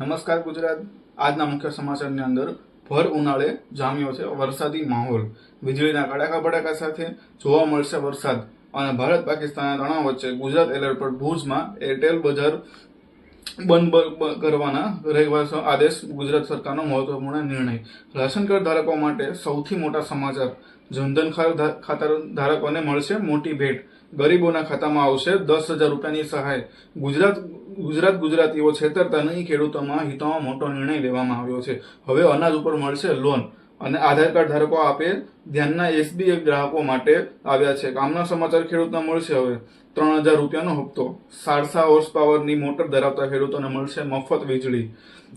નમસ્કાર ગુજરાત. આજના મુખ્ય સમાચારની અંદર ભર ઉનાળે જામ્યો છે વરસાદી માહોલ. વીજળીના કડાકા ભડાકા સાથે જોવા મળશે વરસાદ અને ભારત પાકિસ્તાનના તણાવ વચ્ચે ગુજરાત એલર્ટ પર ભુજમાં એરટેલ બજાર બંધ કરવાના રહેવાસો આદેશ ગુજરાત સરકારનો મહત્વપૂર્ણ નિર્ણય. રાશન કાર્ડ ધારકો માટે સૌથી મોટા સમાચાર. જનધન ખાતા ધારકોને મળશે મોટી ભેટ. ગરીબોના ખાતામાં આવશે, દસ હજાર રૂપિયાની સહાય. ગુજરાત ગુજરાત ગુજરાતીઓ છેતરતા નહીં, ખેડૂતોમાં હિતોમાં મોટો નિર્ણય લેવામાં આવ્યો છે. હવે અનાજ ઉપર મળશે લોન અને આધાર કાર્ડ ધારકો આપે ધ્યાનના એસબીઆઈ ગ્રાહકો માટે આવ્યા છે. કામના સમાચાર ખેડૂતના મળશે હવે. ત્રણ હજાર રૂપિયાનો હપ્તો. સાડસા હોર્સ પાવરની મોટર ધરાવતા ખેડૂતોને મળશે મફત વીજળી.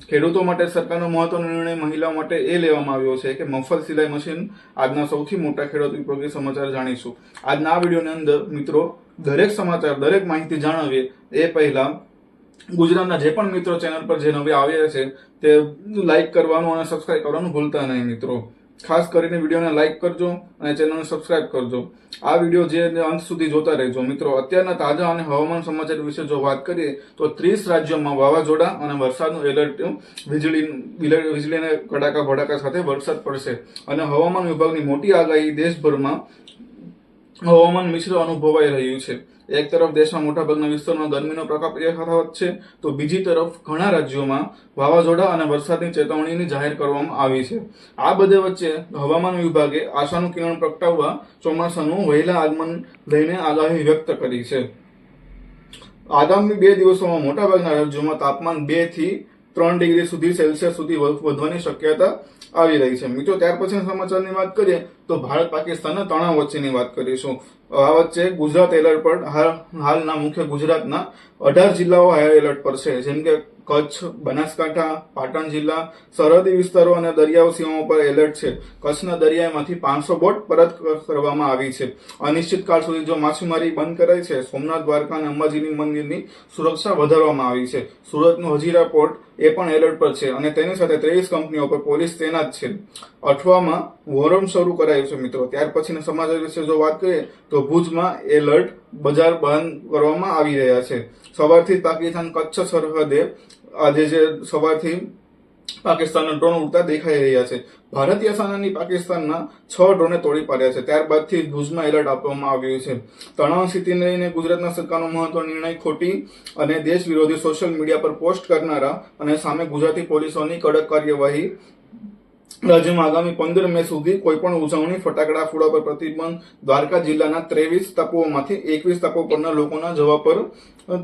ખેડૂતો માટે સરકારનો મહત્વનો નિર્ણય મહિલાઓ માટે એ લેવામાં આવ્યો છે કે મફત સિલાઈ મશીન આજના સૌથી મોટા ખેડૂત ઉપયોગી સમાચાર જાણીશું. આજના આ વિડીયોની અંદર મિત્રો દરેક સમાચાર, દરેક માહિતી જાણવીએ એ પહેલા ગુજરાતના જે પણ મિત્રો ચેનલ પર જે નવી આવ્યા છે તે લાઈક કરવાનું અને સબસ્ક્રાઈબ કરવાનું ભૂલતા નહીં મિત્રો. ખાસ કરીને વિડીયોને લાઇક કરજો અને ચેનલને સબસ્ક્રાઇબ કરજો. આ વીડિયો જે અંત સુધી જોતા રહેજો. મિત્રો, અત્યારના તાજા અને હવામાન સમાચાર વિશે જો વાત કરીએ, તો ત્રીસ રાજ્યોમાં વાવાઝોડા અને વરસાદનું એલર્ટ વીજળી, વીજળી- વીજળીને કડાકા ભડાકા સાથે વરસાદ પડશે. અને હવામાન વિભાગની મોટી આગાહી દેશભરમાં હવામાન મિશ્ર અનુભવાઈ રહ્યું છે. એક તરફ દેશમાં મોટાભાગના વિસ્તારોમાં ગરમીનો પ્રકોપ યથાવત છે, તો બીજી તરફ ઘણા રાજ્યોમાં વાવાઝોડા અને વરસાદની ચેતવણીની જાહેર કરવામાં આવી છે. આ બધે વચ્ચે હવામાન વિભાગે આશાનું કિરણ પ્રગટાવવા ચોમાસાનું વહેલા આગમન લઈને આગાહી વ્યક્ત કરી છે. આગામી બે દિવસોમાં મોટાભાગના રાજ્યોમાં તાપમાન બેથી ત્રણ ડિગ્રી સુધી સેલ્સિયસ સુધી વધ- વધવાની શક્યતા આવી રહી છે. મિત્રો, ત્યાર પછી સમાચારની વાત કરીએ, તો ભારત પાકિસ્તાનના તણાવ વચ્ચેની વાત કરીશું. આ વચ્ચે ગુજરાત એલર્ટ પર, હાલ- હાલના મુખ્ય ગુજરાતના અઢાર જિલ્લાઓ હાઈ એલર્ટ પર છે. જેમ કે કચ્છ, બનાસકાંઠા, પાટણ જિલ્લા, સરહદી વિસ્તારો અને દરિયાઓ સીમાઓ પર એલર્ટ છે. કચ્છના દરિયામાંથી પાંચસો બોટ પરત કરવામાં આવી છે. અનિશ્ચિત કાળ સુધી જો માછીમારી બંધ કરાઈ છે, સોમનાથ દ્વારકા અને અંબાજીની મંદિરની સુરક્ષા વધારવામાં આવી છે. સુરતનું હજીરા પોર્ટ એ પણ એલર્ટ પર છે. અને તેની સાથે ત્રેવીસ કંપનીઓ પર પોલીસ તૈનાત છે. અઠવામાં વોરમ શરૂ કરાયું છે મિત્રો. ત્યાર પછીના સમાચાર વિશે જો વાત કરીએ, તો ભુજમાં એલર્ટ બજાર બંધ કરવામાં આવી રહ્યા છે. સવારથી પાકિસ્તાન કચ્છ સરહદે આજે જે સવારથી પાકિસ્તાનના ડ્રોન ઉડતા દેખાઈ રહ્યા છે. ભારતીય સેનાની પાકિસ્તાનના છ ડ્રોને તોડી પાડ્યા છે. ત્યારબાદથી ભુજમાં એલર્ટ આપવામાં આવ્યું છે. તણાવ સ્થિતિને લઈને ગુજરાતના સરકારનો મહત્વ નિર્ણય ખોટી અને દેશ વિરોધી સોશિયલ મીડિયા પર પોસ્ટ કરનારા અને સામે ગુજરાતી પોલીસોની કડક કાર્યવાહી. રાજ્યમાં આગામી પંદર મે સુધી કોઈપણ ઉજવણી, ફટાકડા ફોડવા પર પ્રતિબંધ, દ્વારકા જિલ્લાના ત્રેવીસ તપોમાંથી એકવીસ તપો પરના લોકોના જવા પર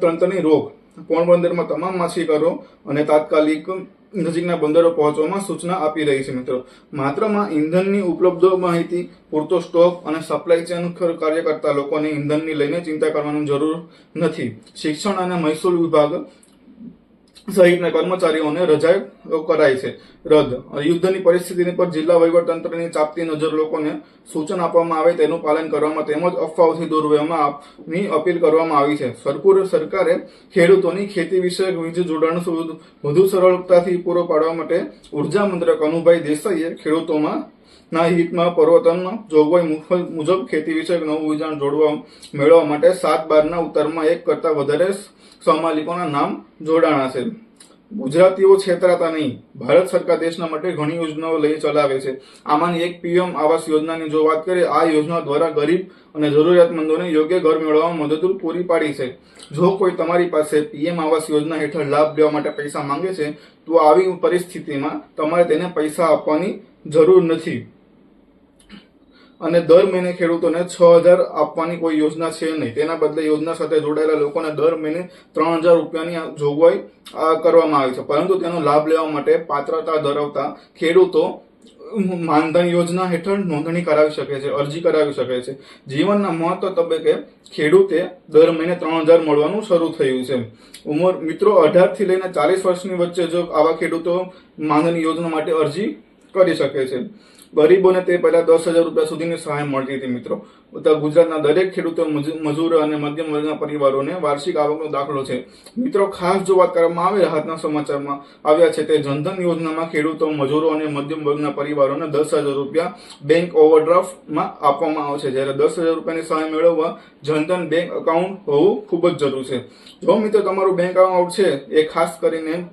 તંત્રની રોક. પોરબંદરમાં તમામ માછીકારો અને તાત્કાલિક નજીકના બંદરો પહોંચવામાં સૂચના આપી રહી છે, મિત્રો. માત્રમાં ઇંધણની ઉપલબ્ધ માહિતી, પૂરતો સ્ટોક અને સપ્લાય ચેન કાર્ય કરતા લોકોને ઇંધણની લઈને ચિંતા કરવાની જરૂર નથી. શિક્ષણ અને મહેસૂલ વિભાગ સહિતના કર્મચારીઓને રજા કરાઈ છે. રદ. યુદ્ધની પરિસ્થિતિની પર જિલ્લા વહીવટતંત્રની ચાપતી નજર લોકોને સૂચન આપવામાં આવે તેનું પાલન કરવામાં તેમજ અફવાઓથી દૂર રહેવાની અપીલ કરવામાં આવી છે. સરપુર સરકારે ખેડૂતોની ખેતી વિષયક વીજ જોડાણ વધુ સરળતાથી પૂરો પાડવા માટે ઊર્જા મંત્રક અનુભાઈ દેસાઈએ ખેડૂતોમાં ના હિતમાં પર્વતનમાં જોગવાઈ મુજબ ખેતી વિષયક નવું વિધાન જોડવા મેળવવા માટે સાત બારના ઉત્તરમાં એક કરતા વધારે સમાલિકોના નામ જોડાણા છે. ગુજરાતીઓ છેતરાતા નહીં. ભારત સરકાર દેશના માટે ઘણી યોજનાઓ લઈ ચલાવે છે. આમાંની એક પીએમ આવાસ યોજનાની જો વાત કરીએ, આ યોજના દ્વારા ગરીબ અને જરૂરિયાતમંદોને યોગ્ય ઘર મેળવવામાં મદદરૂપ પૂરી પાડી છે. જો કોઈ તમારી પાસે પીએમ આવાસ યોજના હેઠળ લાભ લેવા માટે પૈસા માંગે છે, તો આવી પરિસ્થિતિમાં તમારે તેને પૈસા આપવાની જરૂર નથી. અને દર મહિને ખેડૂતોને છ હજાર આપવાની કોઈ યોજના છે નહીં. તેના બદલે યોજના સાથે જોડાયેલા લોકોને દર મહિને ત્રણ હજાર રૂપિયાની જોગવાઈ કરવામાં આવી છે. પરંતુ તેનો લાભ લેવા માટે પાત્રતા ધરાવતા ખેડૂતો માનધન યોજના હેઠળ નોંધણી કરાવી શકે છે, અરજી કરાવી શકે છે. જીવનના મહત્વ તબક્કે ખેડૂતે દર મહિને ત્રણ હજાર મળવાનું શરૂ થયું છે. ઉંમર, મિત્રો, અઢારથી લઈને ચાલીસ વર્ષની વચ્ચે જો આવા ખેડૂતો માનધન યોજના માટે અરજી કરી શકે છે. ગરીબોને તે પહેલા દસ હજાર રૂપિયા સુધીની સહાય મળતી હતી મિત્રો. તો ગુજરાતના દરેક ખેડૂતો મજૂ- મજૂર અને મધ્યમ વર્ગના પરિવારોને વાર્ષિક આવકનો દાખલો છે. મિત્રો, ખાસ જો વાત કરવામાં આવે, રાહતના સમાચારમાં આવ્યા છે, તે જનધન યોજનામાં ખેડૂતો, મજૂરો અને મધ્યમ વર્ગના પરિવારોને દસ હજાર રૂપિયા બેંક ઓવરડ્રાફ્ટમાં આપવામાં આવે છે. જ્યારે દસ હજાર રૂપિયાની સહાય મેળવવા જનધન બેંક એકાઉન્ટ હોવું ખૂબ જ જરૂર છે. જો મિત્રો, તમારું બેંક એકાઉન્ટ છે, એ ખાસ કરીને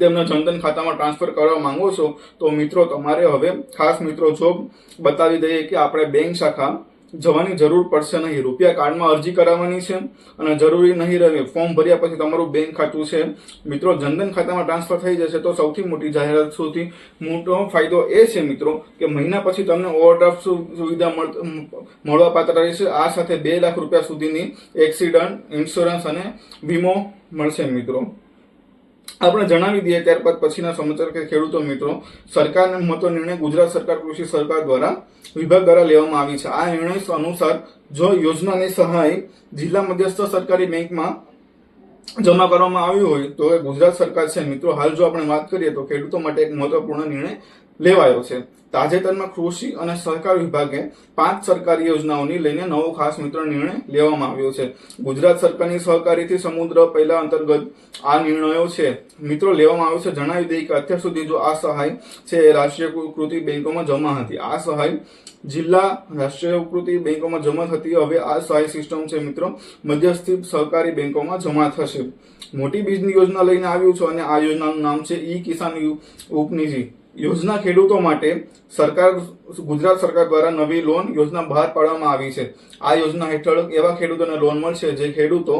તેમના જનધન ખાતામાં ટ્રાન્સફર કરવા માંગો છો, તો મિત્રો તમારે હવે ખાસ મિત્રો જોબ બતાવી દઈએ કે આપણે બેંક શાખા જવાની જરૂર પડશે નહીં. રૂપિયા કાર્ડમાં અરજી કરાવવાની છે અને જરૂરી નહીં રહે ફોર્મ ભર્યા પછી તમારું બેંક ખાતું છે. મિત્રો, જનધન ખાતામાં ટ્રાન્સફર થઈ જશે તો સૌથી મોટી જાહેરાત સૌથી મોટો ફાયદો એ છે મિત્રો કે મહિના પછી તમને ઓવરડ્રાફ્ટ સુવિધા મળ- મળવા પાત્ર રહેશે. આ સાથે બે લાખ રૂપિયા સુધીની એક્સિડન્ટ, ઇન્સ્યોરન્સ અને વીમો મળશે મિત્રો. આપણે જણાવી દઈએ ત્યારબાદ પછીના સમાચાર કે ખેડૂતો મિત્રો, સરકારને મહત્વ નિર્ણય ગુજરાત સરકાર કૃષિ સરકાર દ્વારા વિભાગ દ્વારા લેવામાં આવી છે. આ નિર્ણય અનુસાર જો યોજનાની સહાય જિલ્લા મધ્યસ્થ સરકારી બેંકમાં જમા કરવામાં આવ્યું હોય તો એ ગુજરાત સરકાર છે. મિત્રો, હાલ જો આપણે વાત કરીએ તો ખેડૂતો માટે એક મહત્વપૂર્ણ નિર્ણય લેવાયો છે. તાજેતરમાં કૃષિ અને સહકાર વિભાગે પાંચ સરકારી યોજનાઓની લઈને નવો ખાસ મિત્ર નિર્ણય લેવામાં આવ્યો છે. ગુજરાત સરકારની સહકારીથી સમુદ્ર પહેલા અંતર્ગત આ નિર્ણયો છે. મિત્રો, લેવામાં આવ્યો છે. જણાવી દઈએ કે અત્યાર સુધી જો આ સહાય છે એ રાષ્ટ્રીયકૃતિ બેંકોમાં જમા હતી. આ સહાય જિલ્લા રાષ્ટ્રીયકૃતિ બેંકોમાં જમા થતી હવે આ સહાય સિસ્ટમ છે મિત્રો, મધ્યસ્થી સહકારી બેંકોમાં જમા થશે. મોટી બીજની યોજના લઈને આવ્યું છે અને આ યોજનાનું નામ છે ઈ કિસાન ઉપનિધિ. યોજના ખેડૂતો માટે સરકાર ગુજરાત સરકાર દ્વારા નવી લોન યોજના બહાર પાડવામાં આવી છે. આ યોજના હેઠળ એવા ખેડૂતોને લોન મળશે જે ખેડૂતો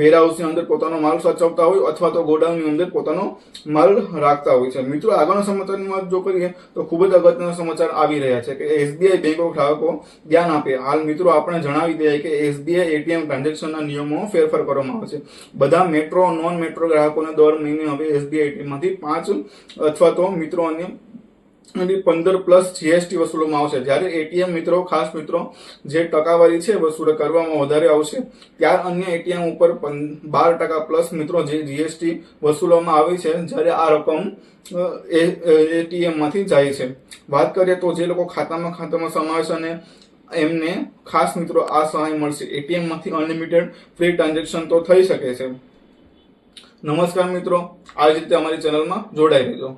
વેરહાઉસની અંદર પોતાનો માલ સાચવતા હોય અથવા તો ગોડાઉનની અંદર પોતાનો માલ રાખતા હોય છે. મિત્રો, આગળના સમાચારમાં જો કરીએ તો ખૂબ જ અગત્યના સમાચાર આવી રહ્યા છે કે એસબીઆઈ બેંકો ગ્રાહકો ધ્યાન આપે. હાલ મિત્રો, આપણે જણાવી દઈએ કે એસબીઆઈ એટીએમ ટ્રાન્ઝેક્શનના નિયમોમાં ફેરફાર કરવામાં આવે છે. બધા મેટ્રો, નોન મેટ્રો ગ્રાહકોને દર મહિને હવે એસબીઆઈ એટીએમમાંથી પાંચ અથવા તો મિત્રો અને અને પંદર પ્લસ જીએસટી વસૂલવામાં આવશે. જ્યારે એટીએમ મિત્રો, ખાસ મિત્રો, જે ટકાવારી છે વસૂલ કરવામાં વધારે આવશે. ત્યાર અન્ય એટીએમ ઉપર બાર ટકા પ્લસ મિત્રો જે જીએસટી વસૂલવામાં આવી છે, જ્યારે આ રકમ એટીએમમાંથી જાય છે. વાત કરીએ તો જે લોકો ખાતામાં ખાતામાં સમાવેશ અને એમને ખાસ મિત્રો આ સહાય મળશે. એટીએમમાંથી અનલિમિટેડ ફ્રી ટ્રાન્ઝેક્શન તો થઈ શકે છે. નમસ્કાર મિત્રો. આવી રીતે અમારી ચેનલમાં જોડાઈ રહેજો.